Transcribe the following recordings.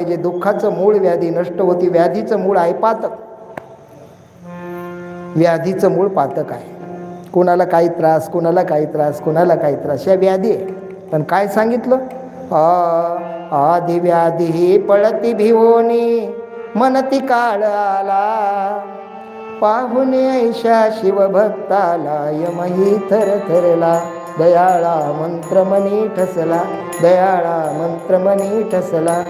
पाहिजे दुःखाचं मूळ व्याधी नष्ट होती व्याधीचं मूळ आहे पातक. व्याधीचं मूळ पातक आहे. कोणाला काही त्रास कोणाला काही त्रास कोणाला काही त्रास या व्याधी आहे. पण काय सांगितलं? आधी व्याधी ही पळती भिवोनी मनती काळ आला पाहुणे ऐशा शिवभक्ताला यमही थर थरला. दयाळा मंत्रमणी ठसला दयाळा मंत्रमणी ठसला.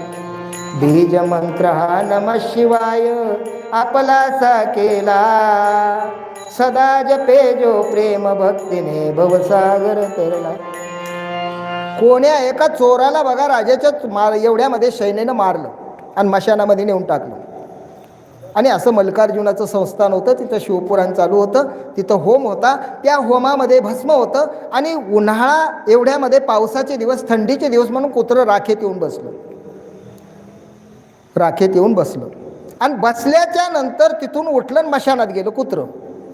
बीज मंत्र हा नम शिवाय आपलासा केला। सदा जपे जो प्रेम भक्तीने भवसागर तरला। कोण्या एका चोराला बघा राजाच्या मार एवढ्यामध्ये सैन्यानं मारलं आणि मशानामध्ये नेऊन टाकलं. आणि असं मल्कार्जुनाचं संस्थान होतं तिथं शिवपुराण चालू होतं तिथं होम होता त्या होमामध्ये भस्म होतं आणि उन्हाळा एवढ्यामध्ये पावसाचे दिवस थंडीचे दिवस म्हणून कुत्रं राखेत येऊन बसलं. राखेत येऊन बसलं. आणि बसल्याच्या नंतर तिथून उठलं आणि मशानात गेलं कुत्रं.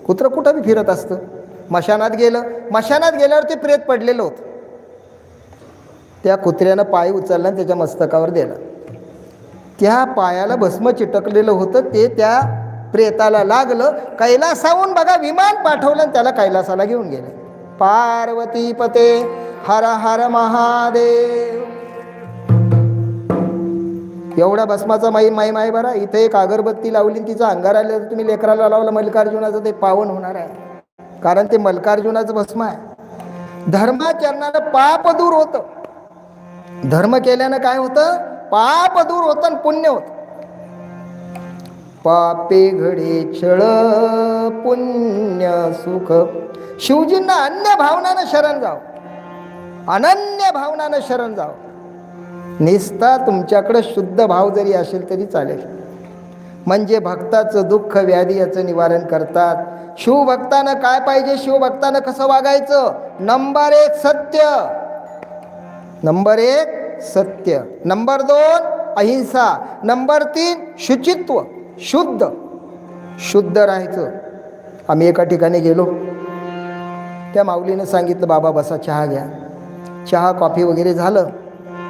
कुत्रं कुठं बी फिरत असतं. मशानात गेलं. मशानात गेल्यावर ते प्रेत पडलेलं होतं. त्या कुत्र्यानं पाय उचलला आणि त्याच्या मस्तकावर दिला. त्या पायाला भस्म चिटकलेलं होतं. ते त्या प्रेताला लागलं कैलासाहून बघा विमान पाठवलं आणि त्याला कैलासाला घेऊन गेले. पार्वती पते हर हर महादेव. एवढा भस्माचा माई माई माई बरा. इथे एक अगरबत्ती लावली तिचा अंगार आलं तर तुम्ही लेकराला लावलं मल्लिकार्जुनाचं ते पावन होणार आहे. कारण ते मल्लिकार्जुनाचं भस्म आहे. धर्माचरणानं पाप दूर होतं. धर्म केल्यानं काय होतं? पाप दूर होतं आणि पुण्य होतं. पापे घडे छळ पुण्य सुख. शिवजींना अन्य भावनानं शरण जाव. अनन्य भावनानं शरण जाव. निस्ता तुमच्याकडं शुद्ध भाव जरी असेल तरी चालेल. म्हणजे भक्ताचं दुःख व्याधी याचं निवारण करतात. शिवभक्तानं काय पाहिजे? शिवभक्तानं कसं वागायचं? नंबर एक सत्य. नंबर एक सत्य. नंबर दोन अहिंसा. नंबर तीन शुचित्व. शुद्ध. शुद्ध राहायचं. आम्ही एका ठिकाणी गेलो. त्या माऊलीनं सांगितलं बाबा बसा चहा घ्या. चहा कॉफी वगैरे झालं.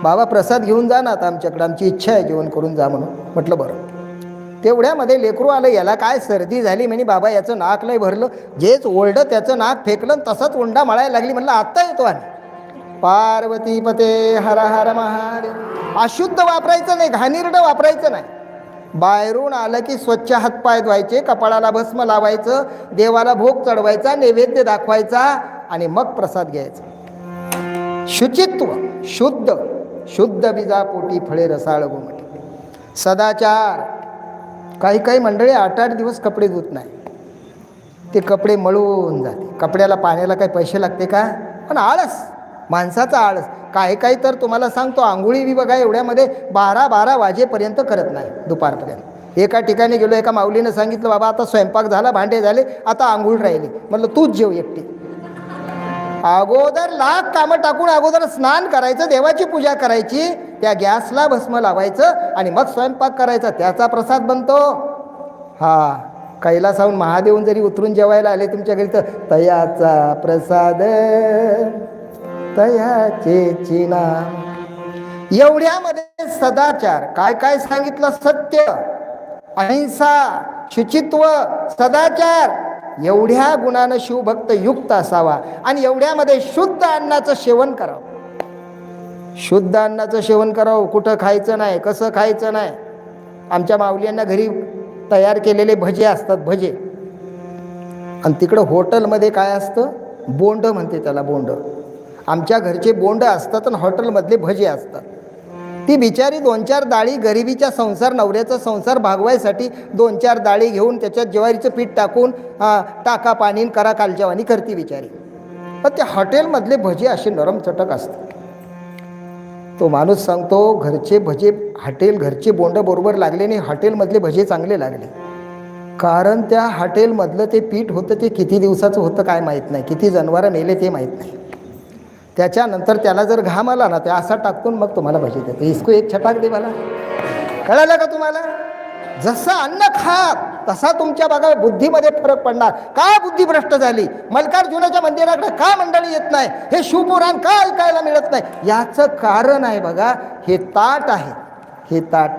बाबा प्रसाद घेऊन जा ना आता आमच्याकडं आमची इच्छा आहे जेवण करून जा म्हणून. म्हटलं बरं. तेवढ्यामध्ये लेकरू आलं याला काय सर्दी झाली? म्हणे बाबा याचं नाक नाही भरलं. जेच ओरडं त्याचं नाक फेकलं तसंच उंडा मळायला लागली. म्हणलं आत्ता येतो आणि पार्वती पते हर हर महादेव. अशुद्ध वापरायचं नाही घाणीरडं वापरायचं नाही. बाहेरून आलं की स्वच्छ हातपाय धुवायचे कपाळाला भस्म लावायचं देवाला भोग चढवायचा नैवेद्य दाखवायचा आणि मग प्रसाद घ्यायचा. शुचित्व शुद्ध. शुद्ध बिजापोटी फळे रसाळ गोमटी सदाचार. काही काही मंडळी आठ आठ दिवस कपडे धुत नाही. ते कपडे मळून जाते. कपड्याला पाण्याला काही पैसे लागते का? पण आळस. माणसाचा आळस. काही काही तर तुम्हाला सांगतो आंघोळी बी बघा एवढ्यामध्ये बारा बारा वाजेपर्यंत करत नाही दुपारपर्यंत. एका ठिकाणी गेलो एका माऊलीनं सांगितलं बाबा आता स्वयंपाक झाला भांडे झाले आता आंघोळ राहिली. म्हटलं तूच जेव एकटी. अगोदर लाख कामं टाकून अगोदर स्नान करायचं देवाची पूजा करायची त्या गॅसला भस्म लावायचं आणि मग स्वयंपाक करायचा. त्याचा प्रसाद बनतो. हा कैलासाहून महादेवून जरी उतरून जेवायला आले तुमच्या घरी तर तयाचा प्रसाद तयाचे चिना. एवढ्यामध्ये सदाचार. काय काय सांगितलं? सत्य. अहिंसा शुचित्व सदाचार. एवढ्या गुणानं शिवभक्त युक्त असावा आणि एवढ्यामध्ये शुद्ध अन्नाचं सेवन करावं. शुद्ध अन्नाचं सेवन करावं. कुठं खायचं नाही कसं खायचं नाही. आमच्या माऊलींना घरी तयार केलेले भजे असतात भजे. आणि तिकडं हॉटेलमध्ये काय असतं? बोंड म्हणते त्याला बोंड. आमच्या घरचे बोंड असतात आणि हॉटेलमधले भजे असतात. ती बिचारी दोन चार डाळी गरिबीच्या संसार नवऱ्याचा संसार भागवायसाठी दोन चार डाळी घेऊन त्याच्यात ज्वारीचं पीठ टाकून टाका पाणी करा कालच्यावानी करते बिचारी. पण ते हॉटेलमधले भजे असे नरम चटक असतात. तो माणूस सांगतो घरचे भजे हॉटेल घरचे बोंड बरोबर लागले नाही हॉटेलमधले भजे चांगले लागले. कारण त्या हॉटेलमधलं ते पीठ होतं ते किती दिवसाचं होतं काय माहीत नाही. किती जनावरं मेले ते माहीत नाही. त्याच्यानंतर त्याला जर घाम आला ना ते असा टाकून मग तुम्हाला भजी देतो. इसको एक छटाक दे मला. कळालं का तुम्हाला? जसं अन्न खात तसा तुमच्या बघा बुद्धीमध्ये फरक पडणार. का बुद्धी भ्रष्ट झाली? मल्कार्जुनाच्या मंदिराकडे का मंडळी येत नाही? हे शिवपुराण का ऐकायला मिळत नाही? याचं कारण आहे बघा हे ताट आहे. हे ताट